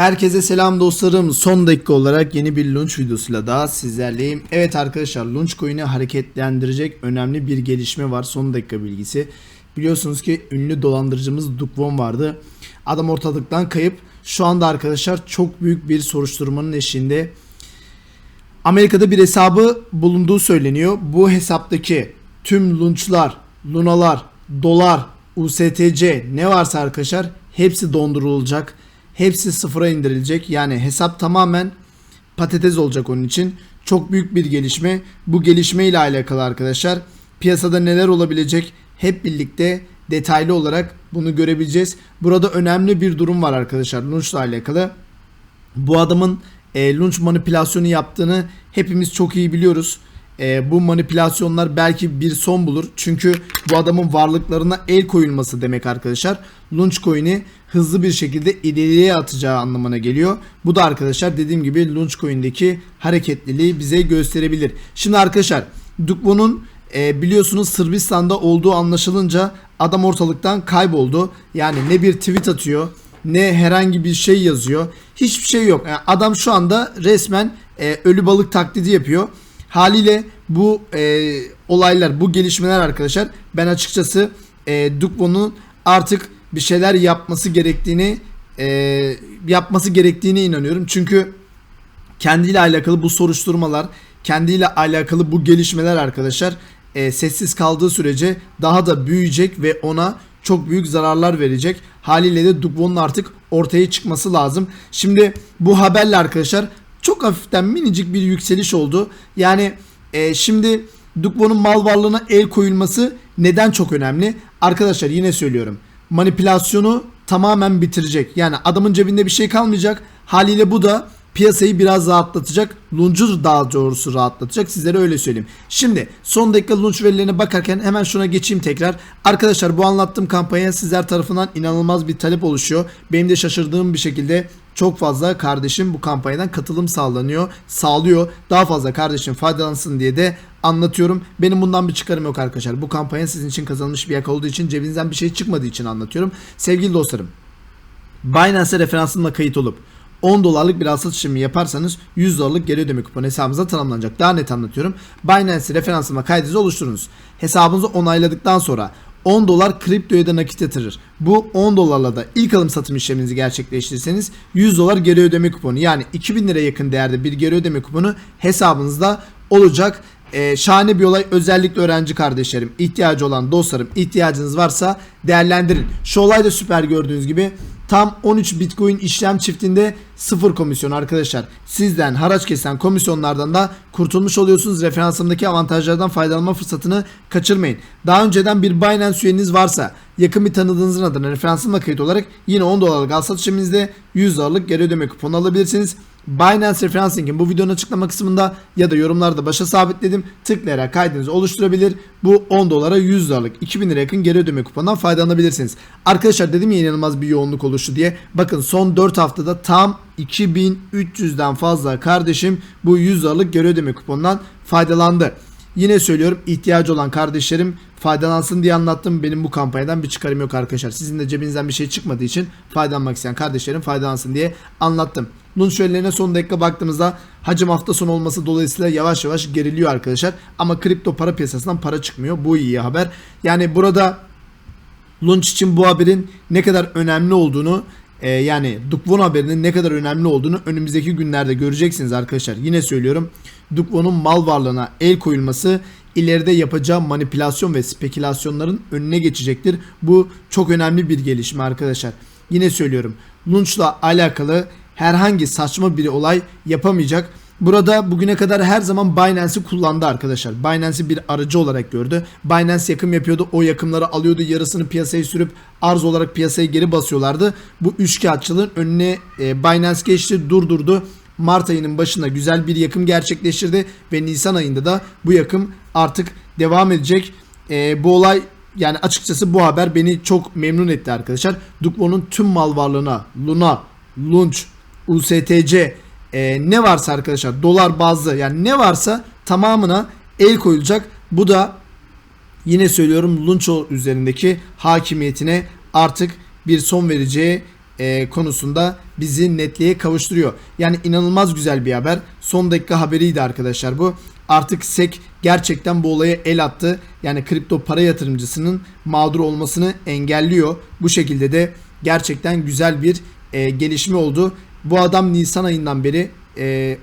Herkese selam dostlarım. Son dakika olarak yeni bir launch videosuyla daha sizlerleyim. Evet arkadaşlar launch coin'i hareketlendirecek önemli bir gelişme var. Son dakika bilgisi. Biliyorsunuz ki ünlü dolandırıcımız Dukvon vardı. Adam ortalıktan kayıp. Şu anda arkadaşlar çok büyük bir soruşturmanın eşiğinde. Amerika'da bir hesabı bulunduğu söyleniyor. Bu hesaptaki tüm lunchlar, lunalar, dolar, USTC ne varsa arkadaşlar hepsi dondurulacak. Hepsi sıfıra indirilecek. Yani hesap tamamen patates olacak onun için. Çok büyük bir gelişme. Bu gelişme ile alakalı arkadaşlar piyasada neler olabilecek hep birlikte detaylı olarak bunu görebileceğiz. Burada önemli bir durum var arkadaşlar Lunch'la alakalı. Bu adamın e, Lunch manipülasyonu yaptığını hepimiz çok iyi biliyoruz. E, bu manipülasyonlar belki bir son bulur. Çünkü bu adamın varlıklarına el koyulması demek arkadaşlar. Lunch coin'i hızlı bir şekilde ileriye atacağı anlamına geliyor. Bu da arkadaşlar dediğim gibi Lunch coin'deki hareketliliği bize gösterebilir. Şimdi arkadaşlar Dukvo'nun e, biliyorsunuz Sırbistan'da olduğu anlaşılınca adam ortalıktan kayboldu. Yani ne bir tweet atıyor ne herhangi bir şey yazıyor. Hiçbir şey yok. Yani adam şu anda resmen e, ölü balık taklidi yapıyor. Haliyle bu e, olaylar, bu gelişmeler arkadaşlar ben açıkçası e, Dukvo'nun artık bir şeyler yapması gerektiğini e, yapması gerektiğine inanıyorum. Çünkü kendiyle alakalı bu soruşturmalar, kendiyle alakalı bu gelişmeler arkadaşlar e, sessiz kaldığı sürece daha da büyüyecek ve ona çok büyük zararlar verecek. Haliyle de Dukvo'nun artık ortaya çıkması lazım. Şimdi bu haberle arkadaşlar çok hafiften minicik bir yükseliş oldu. Yani e, şimdi Dukvo'nun mal varlığına el koyulması neden çok önemli? Arkadaşlar yine söylüyorum. Manipülasyonu tamamen bitirecek. Yani adamın cebinde bir şey kalmayacak. Haliyle bu da piyasayı biraz rahatlatacak. Lunch'u daha doğrusu rahatlatacak. Sizlere öyle söyleyeyim. Şimdi son dakika lunch verilerine bakarken hemen şuna geçeyim tekrar. Arkadaşlar bu anlattığım kampanya sizler tarafından inanılmaz bir talep oluşuyor. Benim de şaşırdığım bir şekilde çok fazla kardeşim bu kampanyadan katılım sağlanıyor, sağlıyor. Daha fazla kardeşim faydalansın diye de anlatıyorum. Benim bundan bir çıkarım yok arkadaşlar. Bu kampanya sizin için kazanılmış bir yak olduğu için cebinizden bir şey çıkmadığı için anlatıyorum. Sevgili dostlarım, Binance referansımla kayıt olup 10 dolarlık bir alsat işlemi yaparsanız 100 dolarlık geri ödeme kuponu hesabınıza tanımlanacak. Daha net anlatıyorum. Binance referansıma kaydınızı oluşturunuz. Hesabınızı onayladıktan sonra 10 dolar kriptoya da nakit yatırır. Bu 10 dolarla da ilk alım satım işleminizi gerçekleştirirseniz 100 dolar geri ödeme kuponu yani 2000 lira yakın değerde bir geri ödeme kuponu hesabınızda olacak. Ee, şahane bir olay özellikle öğrenci kardeşlerim ihtiyacı olan dostlarım ihtiyacınız varsa değerlendirin. Şu olay da süper gördüğünüz gibi tam 13 bitcoin işlem çiftinde sıfır komisyon arkadaşlar. Sizden haraç kesen komisyonlardan da kurtulmuş oluyorsunuz. Referansımdaki avantajlardan faydalanma fırsatını kaçırmayın. Daha önceden bir Binance üyeniz varsa yakın bir tanıdığınızın adına referansımla kayıt olarak yine 10 dolarlık al satış işleminizde 100 dolarlık geri ödeme kuponu alabilirsiniz. Binance referans linkin bu videonun açıklama kısmında ya da yorumlarda başa sabitledim. Tıklayarak kaydınızı oluşturabilir. Bu 10 dolara 100 dolarlık 2000 lira yakın geri ödeme kuponundan faydalanabilirsiniz. Arkadaşlar dedim ya inanılmaz bir yoğunluk oluştu diye. Bakın son 4 haftada tam 2300'den fazla kardeşim bu 100 dolarlık geri ödeme kuponundan faydalandı. Yine söylüyorum ihtiyacı olan kardeşlerim faydalansın diye anlattım. Benim bu kampanyadan bir çıkarım yok arkadaşlar. Sizin de cebinizden bir şey çıkmadığı için faydalanmak isteyen kardeşlerim faydalansın diye anlattım. Lunch verilerine son dakika baktığımızda hacim hafta sonu olması dolayısıyla yavaş yavaş geriliyor arkadaşlar. Ama kripto para piyasasından para çıkmıyor. Bu iyi haber. Yani burada Lunch için bu haberin ne kadar önemli olduğunu e, yani Dukvon haberinin ne kadar önemli olduğunu önümüzdeki günlerde göreceksiniz arkadaşlar. Yine söylüyorum. Dukvon'un mal varlığına el koyulması ileride yapacağı manipülasyon ve spekülasyonların önüne geçecektir. Bu çok önemli bir gelişme arkadaşlar. Yine söylüyorum. Lunch'la alakalı herhangi saçma bir olay yapamayacak. Burada bugüne kadar her zaman Binance'i kullandı arkadaşlar. Binance'i bir aracı olarak gördü. Binance yakım yapıyordu. O yakımları alıyordu. Yarısını piyasaya sürüp arz olarak piyasaya geri basıyorlardı. Bu üçkağıtçılığın önüne e, Binance geçti, durdurdu. Mart ayının başında güzel bir yakım gerçekleştirdi ve Nisan ayında da bu yakım artık devam edecek. E, bu olay yani açıkçası bu haber beni çok memnun etti arkadaşlar. Dukvo'nun tüm mal varlığına Luna, Lunch, USTC e, ne varsa arkadaşlar dolar bazlı yani ne varsa tamamına el koyulacak. Bu da yine söylüyorum Luncho üzerindeki hakimiyetine artık bir son vereceği e, konusunda bizi netliğe kavuşturuyor. Yani inanılmaz güzel bir haber. Son dakika haberiydi arkadaşlar bu. Artık SEC gerçekten bu olaya el attı. Yani kripto para yatırımcısının mağdur olmasını engelliyor. Bu şekilde de gerçekten güzel bir e, gelişme oldu. Bu adam Nisan ayından beri e,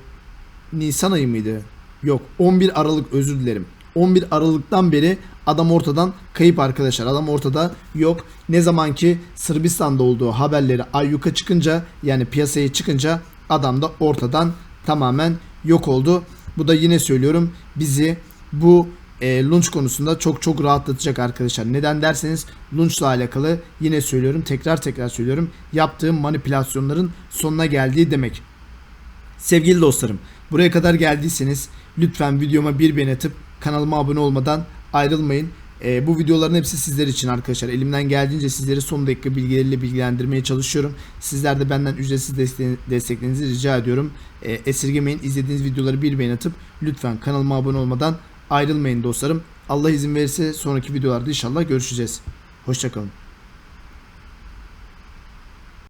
Nisan ayı mıydı? Yok 11 Aralık özür dilerim. 11 Aralık'tan beri adam ortadan kayıp arkadaşlar. Adam ortada yok. Ne zaman ki Sırbistan'da olduğu haberleri ayyuka çıkınca yani piyasaya çıkınca adam da ortadan tamamen yok oldu. Bu da yine söylüyorum bizi bu e, launch konusunda çok çok rahatlatacak arkadaşlar. Neden derseniz launchla alakalı yine söylüyorum tekrar tekrar söylüyorum yaptığım manipülasyonların sonuna geldiği demek. Sevgili dostlarım, buraya kadar geldiyseniz lütfen videoma bir beğeni atıp kanalıma abone olmadan ayrılmayın. Ee, bu videoların hepsi sizler için arkadaşlar. Elimden geldiğince sizleri son dakika bilgileriyle bilgilendirmeye çalışıyorum. Sizler de benden ücretsiz deste- desteklerinizi rica ediyorum. Ee, esirgemeyin. İzlediğiniz videoları bir beğeni atıp lütfen kanalıma abone olmadan ayrılmayın dostlarım. Allah izin verirse sonraki videolarda inşallah görüşeceğiz. Hoşçakalın.